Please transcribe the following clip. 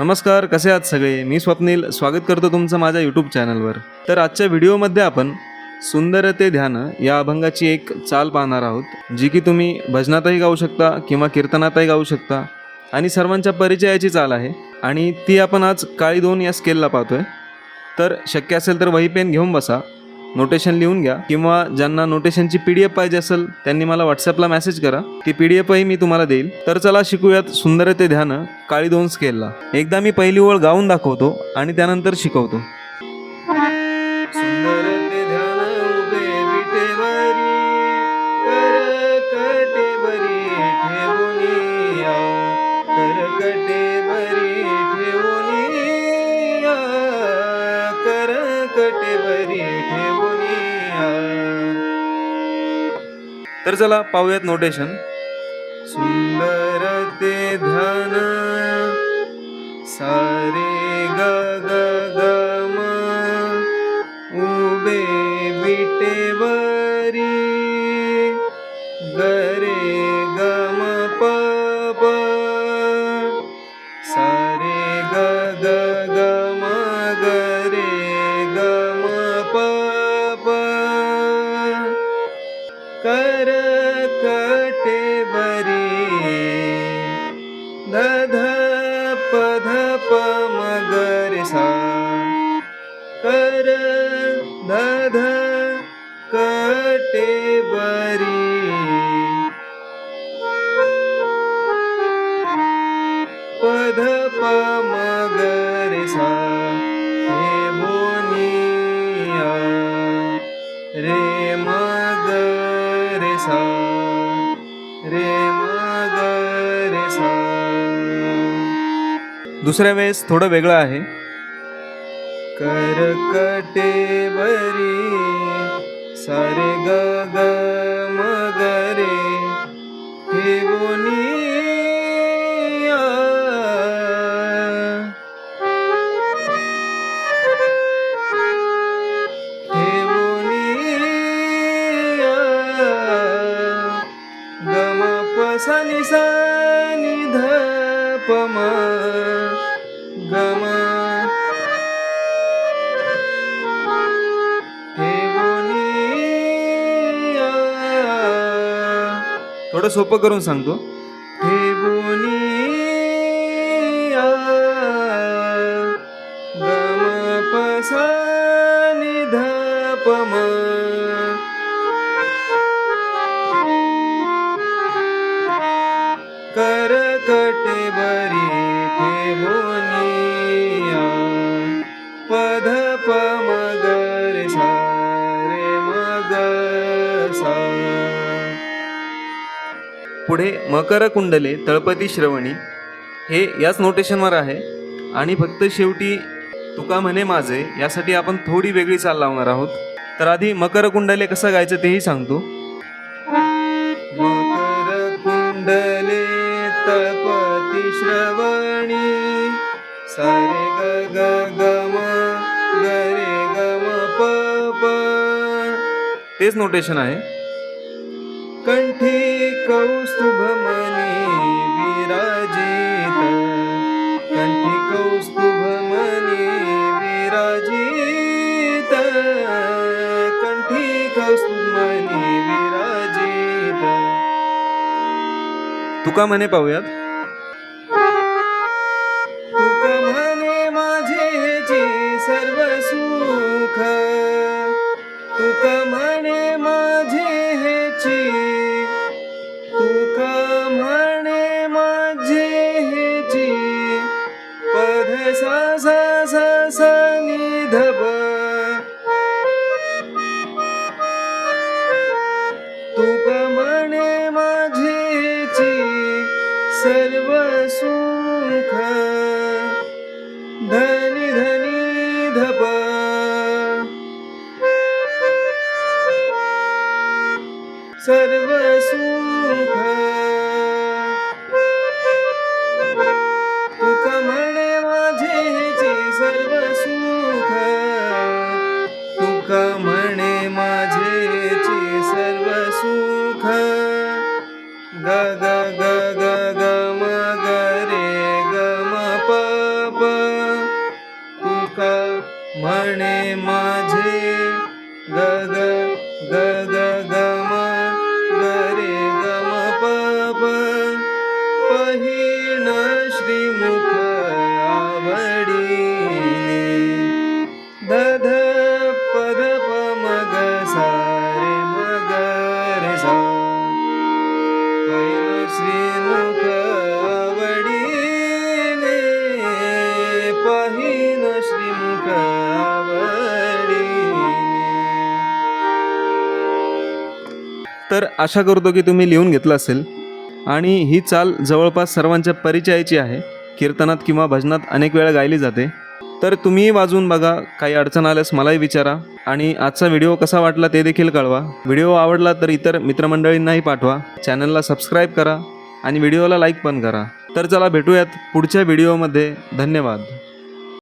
नमस्कार कसे आहात सगळे? मी स्वप्नील. स्वागत करतो तुमचं माझ्या यूट्यूब चॅनलवर तर आजच्या व्हिडिओमध्ये आपण सुंदर ते ध्यान या अभंगाची एक चाल पाहणार आहोत जी की तुम्ही भजनातही गाऊ शकता किंवा कीर्तनातही गाऊ शकता. आणि सर्वांच्या परिचयाची चाल आहे. आणि ती आपण आज काळी दोन या स्केलला पाहतोय. तर शक्य असेल तर वही पेन घेऊन बसा. नोटेशन लिहून घ्या. किंवा ज्यांना नोटेशनची पी डी एफ पाहिजे असेल त्यांनी मला व्हॉट्सअपला मेसेज करा. ती पी डी एफही मी तुम्हाला देईल. तर चला शिकूयात सुंदर ते ध्यान काळी दोन स्केलला एकदा मी पहिली ओळ गाऊन दाखवतो आणि त्यानंतर शिकवतो. बरी तर चला पाहूयात नोटेशन सुंदर ते धन सारे ग ग ग ध प ध प म ग रे सा कर ध ध कटेवरी पध प म ग रे बोनिया रे म ग रे सा दुसऱ्या वेळेस थोडं वेगळं आहे. करकटे बरी सारे ग ग म ग रे ध प गम. थोडं सोपं करून सांगतो ठेवूनिया गम पसा निधा नि पुढे मकर कुंडले तळपती श्रवणी हे याच नोटेशनवर आहे. आणि फक्त शेवटी तुका म्हणे माझे यासाठी आपण थोडी वेगळी चाल लावणार आहोत. तर आधी मकर कुंडले कसं गायचं तेही सांगतो. मकर कुंडले तळपती श्रवणी सारे ग ग ग म ग रे ग म प प तेच नोटेशन आहे. कंठी कौस्तुभ मनी विराजित। कंठी कौस्तुभ मनी विराजित। कंठी कौस्तुभ मनी विराजित। तुका म्हणे पाहूयात? तुका म्हणे माझे सर्व सुख तुका म्हणे थ ग ग ग ग ग म ग रे ग म प प. तू का मा तर आशा करतो की तुम्ही लिहून घेतलं असेल. आणि ही चाल जवळपास सर्वांच्या परिचयाची आहे. कीर्तनात किंवा भजनात अनेक वेळा गायली जाते. तर तुम्हीही वाजवून बघा काही अडचण आल्यास मलाही विचारा. आणि आजचा व्हिडिओ कसा वाटला ते देखील कळवा. व्हिडिओ आवडला तर इतर मित्रमंडळींनाही पाठवा. चॅनलला सबस्क्राईब करा आणि व्हिडिओला लाईक पण करा. तर चला भेटूयात पुढच्या व्हिडिओमध्ये. धन्यवाद.